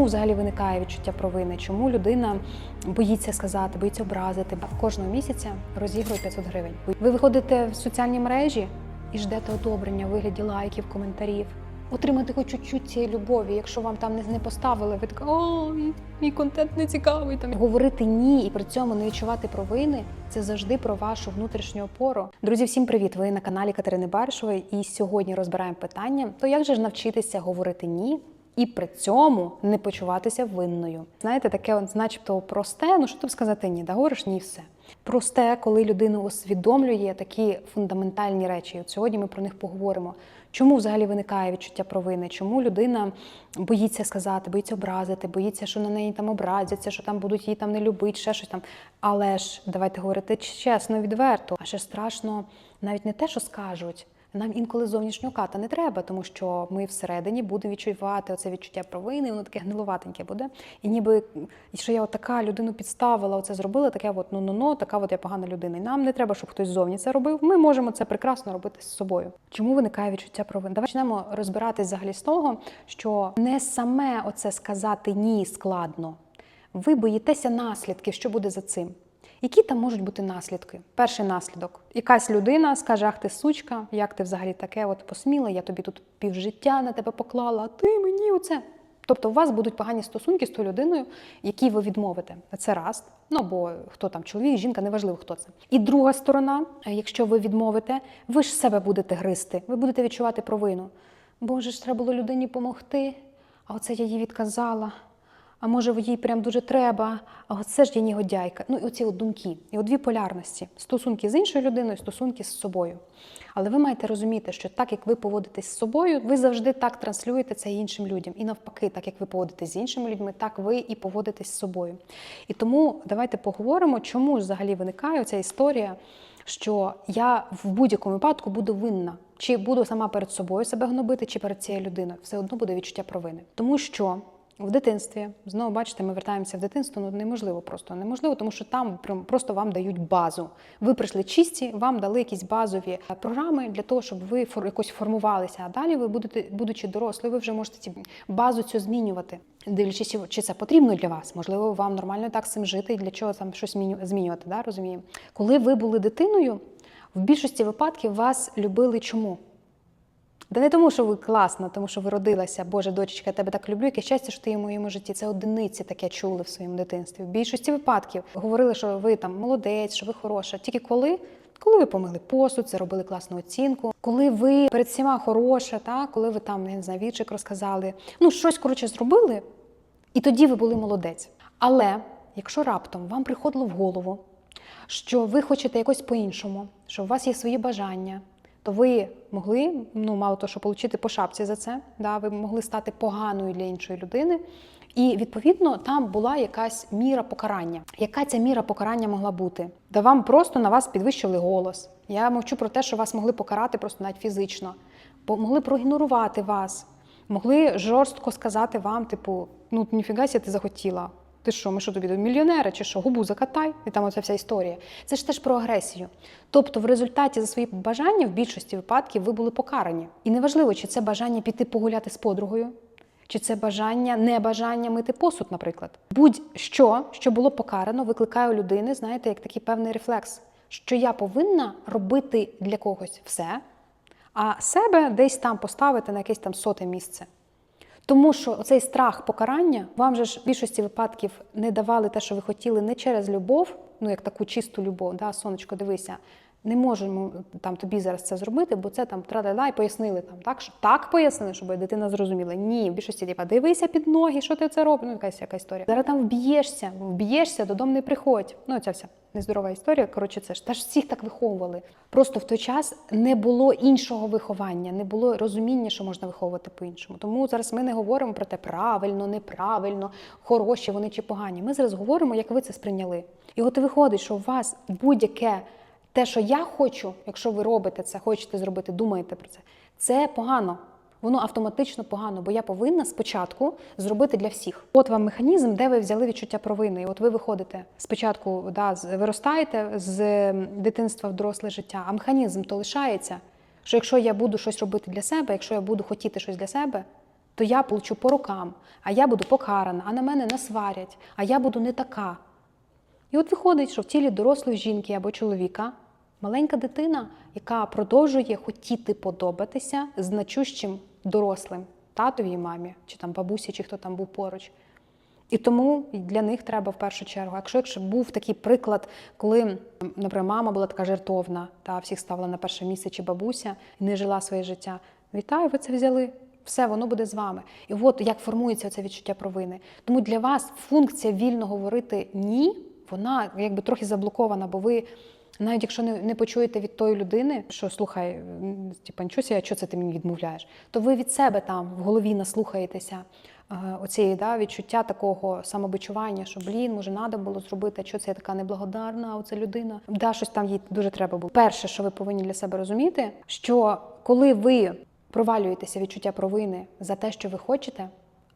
Чому взагалі виникає відчуття провини? Чому людина боїться сказати, боїться образити? Кожного місяця розігрує 500 гривень. Ви виходите в соціальні мережі і ждете одобрення вигляді лайків, коментарів. Отримати хоч чуть-чуть цієї любові. Якщо вам там не- поставили, ви така о, мій контент не цікавий. Там говорити ні і при цьому не відчувати провини це завжди про вашу внутрішню опору. Друзі, всім привіт! Ви на каналі Катерини Баршової, і сьогодні розбираємо питання: то як же ж навчитися говорити ні? І при цьому не почуватися винною. Знаєте, таке, от, начебто, просте, ну що тут сказати ні, да говориш ні, все. Просте, коли людина усвідомлює такі фундаментальні речі. От сьогодні ми про них поговоримо. Чому взагалі виникає відчуття провини? Чому людина боїться сказати, боїться образити, боїться, що на неї там образяться, що там будуть її там не любити, ще щось там. Але ж давайте говорити чесно, відверто. А ще страшно навіть не те, що скажуть. Нам інколи зовнішнього ката не треба, тому що ми всередині будемо відчувати оце відчуття провини, воно таке гнилуватеньке буде. І ніби що я от така людину підставила, оце зробила, таке от ну ну ну така от я погана людина. І нам не треба, щоб хтось ззовні це робив. Ми можемо це прекрасно робити з собою. Чому виникає відчуття провини? Давай почнемо розбиратись взагалі з того, що не саме оце сказати ні складно. Ви боїтеся наслідків, що буде за цим. Які там можуть бути наслідки? Перший наслідок: якась людина скаже: Ах, ти сучка, як ти взагалі таке от посміла, я тобі тут півжиття на тебе поклала, а ти мені оце. Тобто у вас будуть погані стосунки з тою людиною, якій ви відмовите. Це раз. Ну бо хто там, чоловік, жінка, неважливо хто це. І друга сторона, е, якщо ви відмовите, ви ж себе будете гризти, ви будете відчувати провину. Боже ж, треба було людині допомогти, а оце я їй відказала а може їй прям дуже треба, а оце ж я негодяйка. Ну і оці от думки. І от дві полярності: стосунки з іншою людиною, стосунки з собою. Але ви маєте розуміти, що так як ви поводитесь з собою, ви завжди так транслюєте це іншим людям. І навпаки, так як ви поводитесь з іншими людьми, так ви і поводитесь з собою. І тому давайте поговоримо, чому взагалі виникає ця історія, що я в будь-якому випадку буду винна. Чи буду сама перед собою себе гнобити, чи перед цією людиною, все одно буде відчуття провини. Тому що в дитинстві, знову бачите, ми вертаємося в дитинство, ну неможливо просто неможливо, тому що там просто вам дають базу. Ви прийшли чисті, вам дали якісь базові е, програми для того, щоб ви якось формувалися. А далі ви будете, будучи дорослі, ви вже можете ці базу цю змінювати. Дивлячись, чи це потрібно для вас, можливо, вам нормально так з цим жити і для чого там щось зміню- змінювати. Да? Розуміємо, коли ви були дитиною, в більшості випадків вас любили чому? Да не тому, що ви класна, тому що ви родилася, Боже, дочечка, я тебе так люблю, яке щастя, що ти є в моєму житті. Це одиниці таке чули в своєму дитинстві. В більшості випадків говорили, що ви там молодець, що ви хороша. Тільки коли? Коли ви помили посуд, це робили класну оцінку, коли ви перед всіма хороша, та коли ви там не знаю, віршик розказали, ну щось коротше зробили, і тоді ви були молодець. Але якщо раптом вам приходило в голову, що ви хочете якось по-іншому, що у вас є свої бажання, то ви могли, ну мало того, що отримати по шапці за це, да, ви могли стати поганою для іншої людини. І відповідно там була якась міра покарання. Яка ця міра покарання могла бути? Да вам просто на вас підвищили голос. Я мовчу про те, що вас могли покарати просто навіть фізично, Бо могли проігнорувати вас, могли жорстко сказати вам, типу, ну ніфіга ти захотіла. Ти що, ми що тобі мільйонери чи що? Губу закатай, і там оця вся історія. Це ж теж про агресію. Тобто, в результаті за свої бажання в більшості випадків ви були покарані. І неважливо, чи це бажання піти погуляти з подругою, чи це бажання, небажання мити посуд, наприклад. Будь-що, що було покарано, викликає у людини, знаєте, як такий певний рефлекс, що я повинна робити для когось все, а себе десь там поставити на якесь там соте місце. Тому що цей страх покарання вам же ж в більшості випадків не давали те, що ви хотіли, не через любов, ну як таку чисту любов, да, сонечко, дивися. Не можемо там тобі зараз це зробити, бо це там тра і пояснили там, так що так пояснили, щоб дитина зрозуміла. Ні, в більшості типа дивися під ноги, що ти це робиш? Ну, якась яка історія. Зараз там вб'єшся, вб'єшся, додому не приходь. Ну, ця вся нездорова історія. Коротше, це ж теж всіх так виховували. Просто в той час не було іншого виховання, не було розуміння, що можна виховувати по-іншому. Тому зараз ми не говоримо про те, правильно, неправильно, хороші вони чи погані. Ми зараз говоримо, як ви це сприйняли. І от виходить, що у вас будь-яке те, що я хочу, якщо ви робите це, хочете зробити, думаєте про це, це погано. Воно автоматично погано, бо я повинна спочатку зробити для всіх. От вам механізм, де ви взяли відчуття провини. І от ви виходите спочатку, да, виростаєте з дитинства в доросле життя, а механізм то лишається, що якщо я буду щось робити для себе, якщо я буду хотіти щось для себе, то я получу по рукам, а я буду покарана, а на мене насварять, а я буду не така. І от виходить, що в тілі дорослої жінки або чоловіка маленька дитина, яка продовжує хотіти подобатися значущим дорослим татові і мамі, чи там бабусі, чи хто там був поруч. І тому для них треба в першу чергу. Якщо якщо був такий приклад, коли, наприклад, мама була така жертовна, та всіх ставила на перше місце чи бабуся і не жила своє життя. Вітаю, ви це взяли. Все, воно буде з вами. І от як формується це відчуття провини. Тому для вас функція вільно говорити ні, вона якби трохи заблокована, бо ви. Навіть якщо не, не почуєте від тої людини, що слухай, а що це ти мені відмовляєш, то ви від себе там в голові наслухаєтеся е, оцієї да, відчуття такого самобичування, що блін, може, треба було зробити, а що це я така неблагодарна, оця людина. Да, щось там їй дуже треба було. Перше, що ви повинні для себе розуміти, що коли ви провалюєтеся відчуття провини за те, що ви хочете,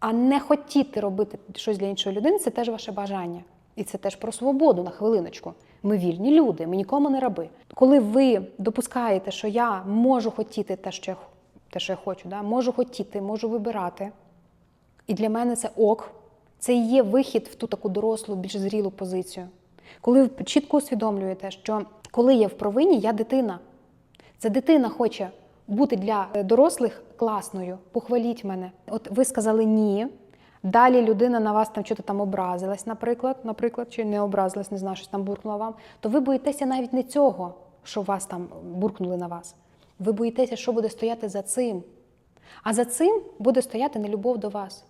а не хотіти робити щось для іншої людини, це теж ваше бажання. І це теж про свободу на хвилиночку. Ми вільні люди, ми нікому не раби. Коли ви допускаєте, що я можу хотіти те, що я, те, що я хочу, да? можу хотіти, можу вибирати. І для мене це ок. Це і є вихід в ту таку дорослу, більш зрілу позицію. Коли ви чітко усвідомлюєте, що коли я в провині, я дитина. Це дитина хоче бути для е, дорослих класною, похваліть мене. От ви сказали ні. Далі людина на вас там що-то там образилась, наприклад, наприклад, чи не образилась, не знаю, щось там буркнула вам, то ви боїтеся навіть не цього, що вас там буркнули на вас. Ви боїтеся, що буде стояти за цим. А за цим буде стояти нелюбов до вас.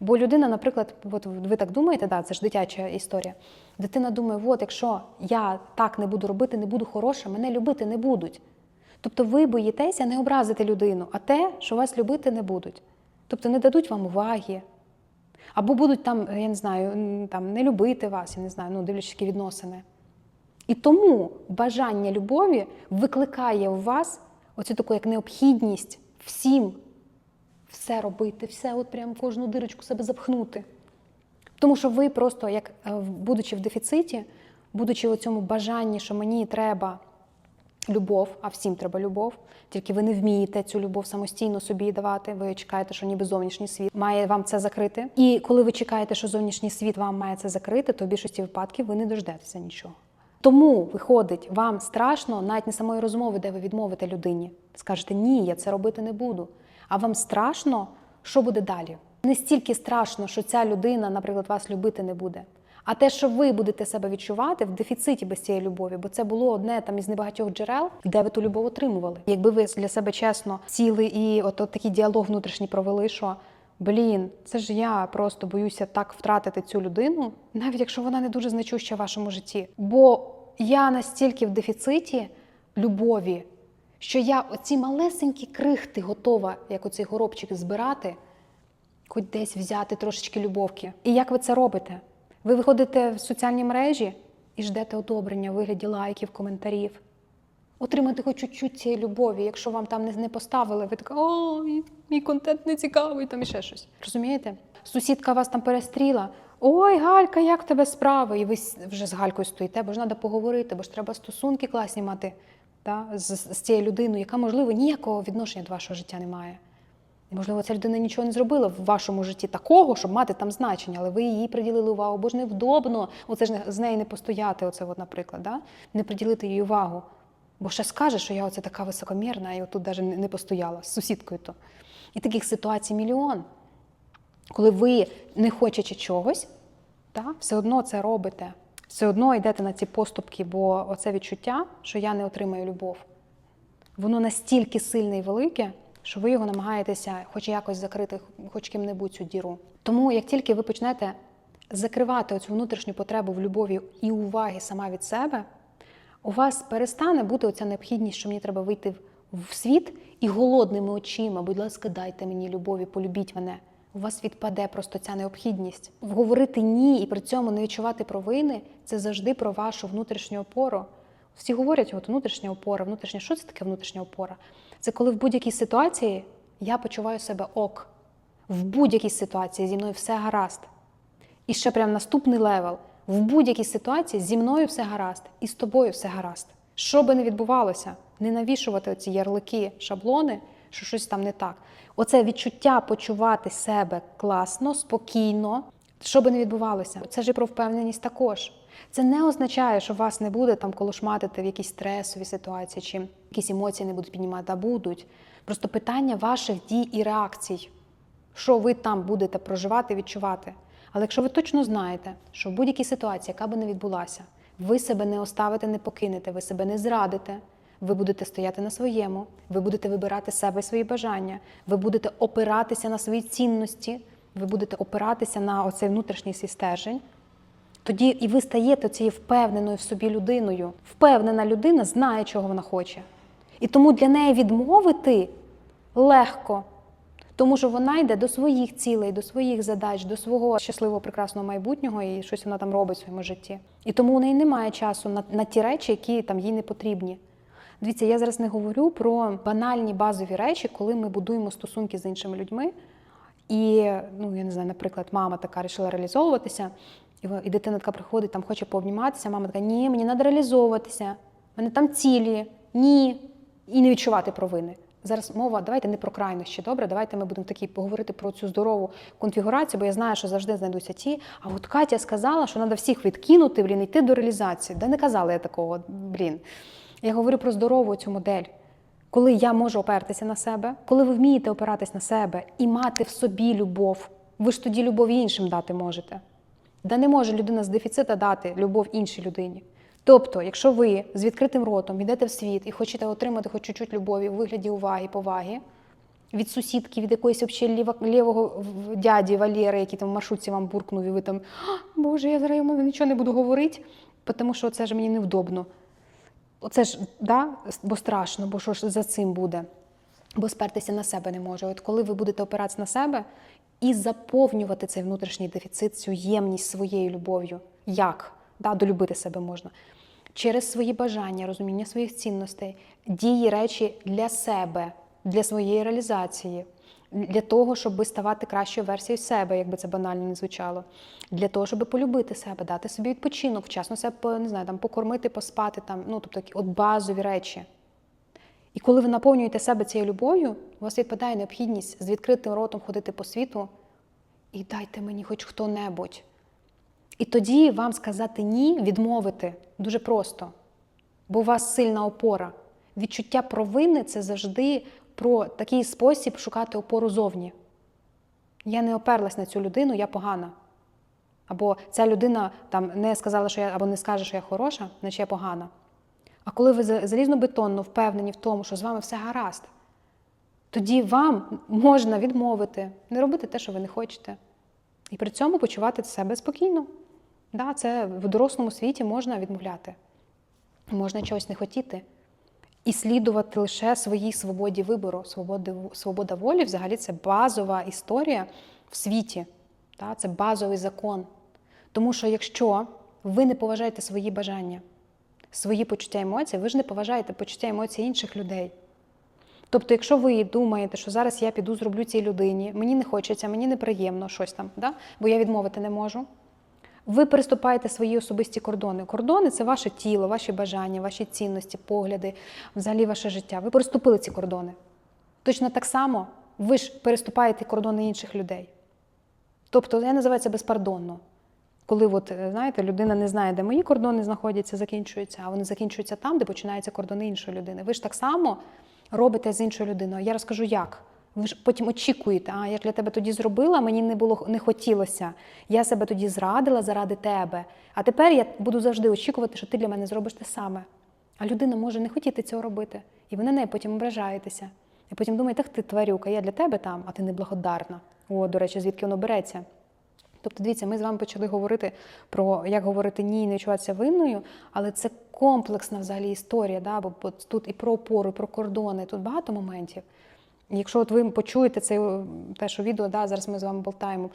Бо людина, наприклад, от ви так думаєте, да, це ж дитяча історія. Дитина думає, от якщо я так не буду робити, не буду хороша, мене любити не будуть. Тобто ви боїтеся не образити людину, а те, що вас любити не будуть. Тобто не дадуть вам уваги. Або будуть там, я не знаю, там не любити вас, я не знаю, ну дивлячись які відносини. І тому бажання любові викликає у вас оцю таку як необхідність всім все робити, все от прям кожну дирочку себе запхнути. Тому що ви просто, як е, будучи в дефіциті, будучи в цьому бажанні, що мені треба любов, а всім треба любов, тільки ви не вмієте цю любов самостійно собі давати. Ви чекаєте, що ніби зовнішній світ має вам це закрити. І коли ви чекаєте, що зовнішній світ вам має це закрити, то в більшості випадків ви не дождетеся нічого. Тому виходить, вам страшно навіть не самої розмови, де ви відмовите людині. Скажете, ні, я це робити не буду. А вам страшно, що буде далі? Не стільки страшно, що ця людина, наприклад, вас любити не буде. А те, що ви будете себе відчувати в дефіциті без цієї любові, бо це було одне там із небагатьох джерел, де ви ту любов отримували. Якби ви для себе чесно сіли і от, такий діалог внутрішній провели, що блін, це ж я просто боюся так втратити цю людину, навіть якщо вона не дуже значуща в вашому житті. Бо я настільки в дефіциті любові, що я оці малесенькі крихти готова, як оцей горобчик, збирати, хоч десь взяти трошечки любовки. І як ви це робите? Ви виходите в соціальні мережі і ждете одобрення у вигляді лайків, коментарів. Отримати хоч чуть-чуть цієї любові. Якщо вам там не, поставили, ви така, о, мій контент не цікавий, там і ще щось. Розумієте? Сусідка вас там перестріла. Ой, Галька, як в тебе справи? І ви вже з Галькою стоїте, бо ж треба поговорити, бо ж треба стосунки класні мати та, з, з цією людиною, яка, можливо, ніякого відношення до вашого життя не має. Можливо, ця людина нічого не зробила в вашому житті такого, щоб мати там значення, але ви їй приділили увагу, бо ж невдобно. Оце ж з нею не постояти, оце, от, наприклад, да? не приділити їй увагу. Бо ще скаже, що я оце така високомірна, і отут навіть не- постояла з сусідкою. то. І таких ситуацій мільйон. Коли ви, не хочучи чогось, та, все одно це робите, все одно йдете на ці поступки, бо оце відчуття, що я не отримаю любов, воно настільки сильне і велике, що ви його намагаєтеся хоч якось закрити, хоч ким-небудь цю діру. Тому як тільки ви почнете закривати оцю внутрішню потребу в любові і уваги сама від себе, у вас перестане бути оця необхідність, що мені треба вийти в- світ і голодними очима, будь ласка, дайте мені любові, полюбіть мене. У вас відпаде просто ця необхідність. Говорити ні і при цьому не відчувати провини це завжди про вашу внутрішню опору. Всі говорять, от внутрішня опора, внутрішня. Що це таке внутрішня опора? Це коли в будь-якій ситуації я почуваю себе ок. В будь-якій ситуації зі мною все гаразд. І ще прям наступний левел. В будь-якій ситуації зі мною все гаразд, і з тобою все гаразд. Що би не відбувалося, не навішувати ці ярлики, шаблони, що щось там не так. Оце відчуття почувати себе класно, спокійно, що би не відбувалося. Це ж і про впевненість також. Це не означає, що вас не буде там колошматити в якійсь стресовій ситуації, чи якісь емоції не будуть піднімати, а будуть. Просто питання ваших дій і реакцій, що ви там будете проживати, відчувати. Але якщо ви точно знаєте, що в будь-якій ситуації, яка би не відбулася, ви себе не оставите, не покинете, ви себе не зрадите, ви будете стояти на своєму, ви будете вибирати себе і свої бажання, ви будете опиратися на свої цінності, ви будете опиратися на оцей внутрішній свій стержень. Тоді і ви стаєте цією впевненою в собі людиною. Впевнена людина знає, чого вона хоче. І тому для неї відмовити легко, тому що вона йде до своїх цілей, до своїх задач, до свого щасливого прекрасного майбутнього і щось вона там робить в своєму житті. І тому у неї немає часу на, на ті речі, які там їй не потрібні. Дивіться, я зараз не говорю про банальні базові речі, коли ми будуємо стосунки з іншими людьми. І, ну, я не знаю, наприклад, мама така вирішила реалізовуватися, і, дитина така приходить, там хоче пообніматися, мама така, ні, мені треба реалізовуватися, в мене там цілі, ні. І не відчувати провини. Зараз мова, давайте не про крайнощі, добре, давайте ми будемо такі поговорити про цю здорову конфігурацію, бо я знаю, що завжди знайдуться ті. А от Катя сказала, що треба всіх відкинути, блін, йти до реалізації. Да не казала я такого, блін. Я говорю про здорову цю модель. Коли я можу опертися на себе, коли ви вмієте опиратись на себе і мати в собі любов, ви ж тоді любов іншим дати можете. Да не може людина з дефіцита дати любов іншій людині. Тобто, якщо ви з відкритим ротом йдете в світ і хочете отримати хоч чуть-чуть любові у вигляді уваги, поваги від сусідки, від якоїсь взагалі лівого дяді Валєри, який там в маршрутці вам буркнув, і ви там Боже, я зараз йому нічого не буду говорити, тому що це ж мені невдобно. Оце ж, да, бо страшно, бо що ж за цим буде? Бо спертися на себе не може. От коли ви будете опиратися на себе і заповнювати цей внутрішній дефіцит, цю ємність своєю любов'ю, як? Да, долюбити себе можна. Через свої бажання, розуміння своїх цінностей, дії речі для себе, для своєї реалізації, для того, щоб ставати кращою версією себе, якби це банально не звучало, для того, щоб полюбити себе, дати собі відпочинок, вчасно себе не знаю, там, покормити, поспати, там, ну, тобто такі от базові речі. І коли ви наповнюєте себе цією любов'ю, у вас відпадає необхідність з відкритим ротом ходити по світу і дайте мені хоч хто-небудь. І тоді вам сказати ні, відмовити дуже просто, бо у вас сильна опора. Відчуття провини це завжди про такий спосіб шукати опору зовні. Я не оперлась на цю людину, я погана. Або ця людина там не сказала, що я або не скаже, що я хороша, значить я погана. А коли ви за- залізнобетонно впевнені в тому, що з вами все гаразд, тоді вам можна відмовити, не робити те, що ви не хочете. І при цьому почувати себе спокійно. Да, це в дорослому світі можна відмовляти, можна чогось не хотіти. І слідувати лише своїй свободі вибору. Свободи, свобода волі взагалі це базова історія в світі. Да? Це базовий закон. Тому що якщо ви не поважаєте свої бажання, свої почуття емоцій, ви ж не поважаєте почуття емоцій інших людей. Тобто, якщо ви думаєте, що зараз я піду зроблю цій людині, мені не хочеться, мені неприємно щось там, да? бо я відмовити не можу. Ви переступаєте свої особисті кордони. Кордони це ваше тіло, ваші бажання, ваші цінності, погляди, взагалі ваше життя. Ви переступили ці кордони. Точно так само ви ж переступаєте кордони інших людей. Тобто, я називаю це безпардонно. Коли, от, е, знаєте, людина не знає, де мої кордони знаходяться, закінчуються, а вони закінчуються там, де починаються кордони іншої людини. Ви ж так само робите з іншою людиною. Я розкажу, як. Ви ж потім очікуєте, а я ж для тебе тоді зробила, мені не було не хотілося. Я себе тоді зрадила заради тебе. А тепер я буду завжди очікувати, що ти для мене зробиш те саме. А людина може не хотіти цього робити, і ви на неї потім ображаєтеся. І потім думаєте, ти тварюка, я для тебе там, а ти неблагодарна. О, до речі, звідки воно береться. Тобто, дивіться, ми з вами почали говорити про як говорити ні і не відчуватися винною, але це комплексна взагалі історія, да? бо тут і про опору, і про кордони, тут багато моментів. Якщо от ви почуєте це те, що відео, да, зараз ми з вами болтаємо,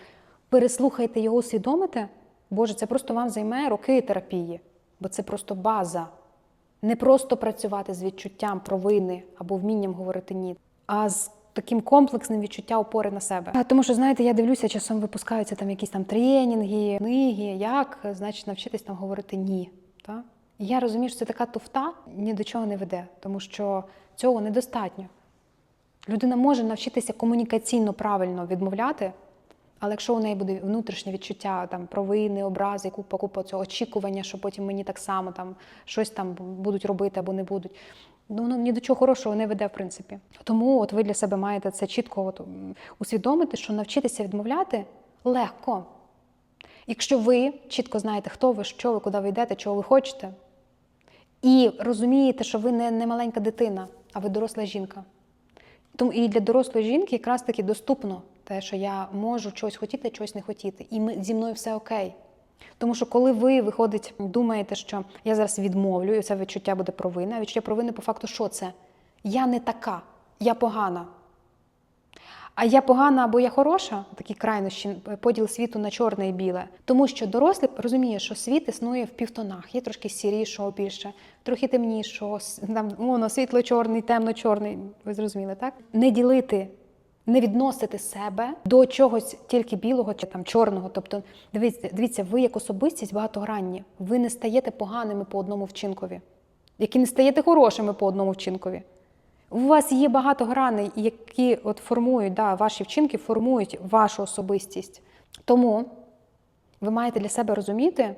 переслухайте його, усвідомите, Боже, це просто вам займе роки терапії, бо це просто база. Не просто працювати з відчуттям провини або вмінням говорити ні, а з таким комплексним відчуттям опори на себе. Тому що, знаєте, я дивлюся, часом випускаються там якісь там тренінги, книги, як, значить, навчитись там говорити ні. Та? І я розумію, що це така туфта ні до чого не веде, тому що цього недостатньо. Людина може навчитися комунікаційно правильно відмовляти, але якщо у неї буде внутрішнє відчуття там провини, образи, купа, купа цього очікування, що потім мені так само там щось там будуть робити або не будуть. Ну, воно ні до чого хорошого не веде, в принципі. Тому от ви для себе маєте це чітко от, усвідомити, що навчитися відмовляти легко. Якщо ви чітко знаєте, хто ви, що ви, куди ви йдете, чого ви хочете, і розумієте, що ви не, не маленька дитина, а ви доросла жінка. Тому і для дорослої жінки якраз таки доступно те, що я можу чогось хотіти, чогось не хотіти. І ми, зі мною все окей. Тому що коли ви виходить, думаєте, що я зараз відмовлю, і це відчуття буде провина, а відчуття провини по факту, що це? Я не така, я погана. А я погана або я хороша, такі крайнощі, поділ світу на чорне і біле. Тому що дорослий розуміє, що світ існує в півтонах. Є трошки сірішого більше, трохи темнішого, там воно світло-чорний, темно-чорний. Ви зрозуміли, так? Не ділити, не відносити себе до чогось тільки білого чи там чорного. Тобто, дивіться, дивіться, ви як особистість багатогранні, ви не стаєте поганими по одному вчинкові, які не стаєте хорошими по одному вчинкові. У вас є багато граней, які от формують, да, ваші вчинки формують вашу особистість. Тому ви маєте для себе розуміти,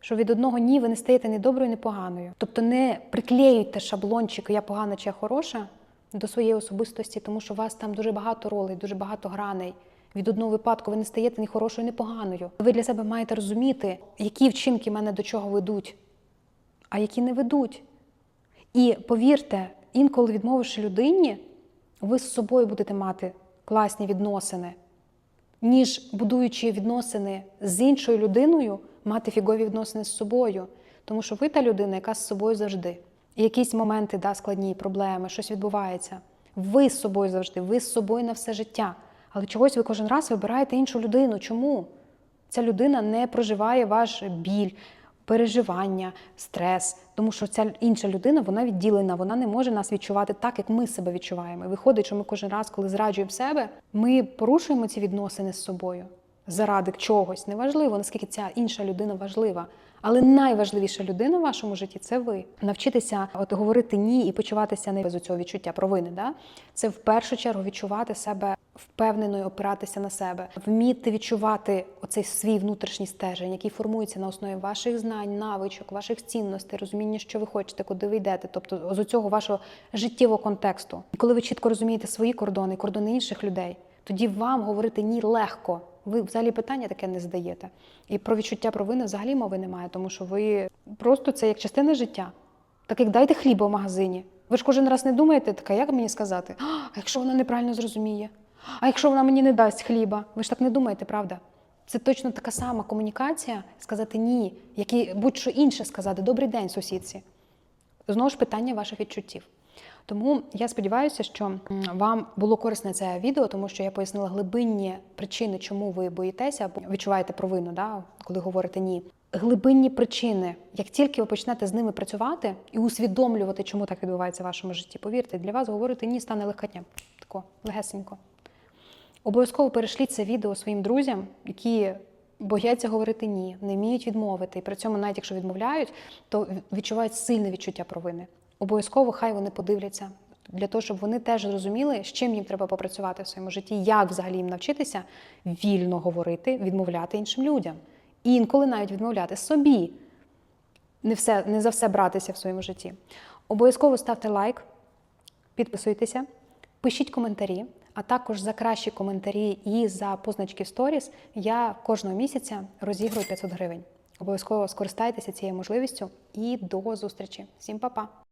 що від одного ні ви не стаєте ні доброю, ні поганою. Тобто не приклеюйте шаблончик я погана чи я хороша до своєї особистості, тому що у вас там дуже багато ролей, дуже багато граней. Від одного випадку ви не стаєте ні хорошою, ні поганою. Ви для себе маєте розуміти, які вчинки мене до чого ведуть, а які не ведуть. І повірте, інколи відмовивши людині, ви з собою будете мати класні відносини, ніж будуючи відносини з іншою людиною, мати фігові відносини з собою. Тому що ви та людина, яка з собою завжди. Якісь моменти, да, складні, проблеми, щось відбувається. Ви з собою завжди, ви з собою на все життя. Але чогось ви кожен раз вибираєте іншу людину. Чому? Ця людина не проживає ваш біль, переживання, стрес, тому що ця інша людина вона відділена, вона не може нас відчувати так, як ми себе відчуваємо. І виходить, що ми кожен раз, коли зраджуємо себе, ми порушуємо ці відносини з собою заради чогось. Неважливо, наскільки ця інша людина важлива. Але найважливіша людина в вашому житті це ви. Навчитися от говорити ні і почуватися не без цього відчуття провини. Да? Це в першу чергу відчувати себе впевненою, опиратися на себе, вміти відчувати оцей свій внутрішній стержень, який формується на основі ваших знань, навичок, ваших цінностей, розуміння, що ви хочете, куди ви йдете, тобто з цього вашого життєвого контексту. І коли ви чітко розумієте свої кордони, кордони інших людей, тоді вам говорити ні легко. Ви взагалі питання таке не здаєте. І про відчуття провини взагалі мови немає, тому що ви просто це як частина життя. Так як дайте хліба в магазині. Ви ж кожен раз не думаєте, така, як мені сказати? А якщо вона неправильно зрозуміє? А якщо вона мені не дасть хліба? Ви ж так не думаєте, правда? Це точно така сама комунікація сказати ні, як і будь-що інше сказати Добрий день, сусідці. Знову ж питання ваших відчуттів. Тому я сподіваюся, що вам було корисне це відео, тому що я пояснила глибинні причини, чому ви боїтеся або відчуваєте провину, да, коли говорите ні. Глибинні причини, як тільки ви почнете з ними працювати і усвідомлювати, чому так відбувається в вашому житті, повірте, для вас говорити ні стане легкотня. Тако, легесенько. Обов'язково перешліть це відео своїм друзям, які бояться говорити ні, не вміють відмовити. І при цьому, навіть якщо відмовляють, то відчувають сильне відчуття провини. Обов'язково хай вони подивляться для того, щоб вони теж зрозуміли, з чим їм треба попрацювати в своєму житті, як взагалі їм навчитися вільно говорити, відмовляти іншим людям. І інколи навіть відмовляти собі. Не, все, не за все братися в своєму житті. Обов'язково ставте лайк, підписуйтеся, пишіть коментарі, а також за кращі коментарі і за позначки сторіс я кожного місяця розігрую 500 гривень. Обов'язково скористайтеся цією можливістю і до зустрічі. Всім па-па!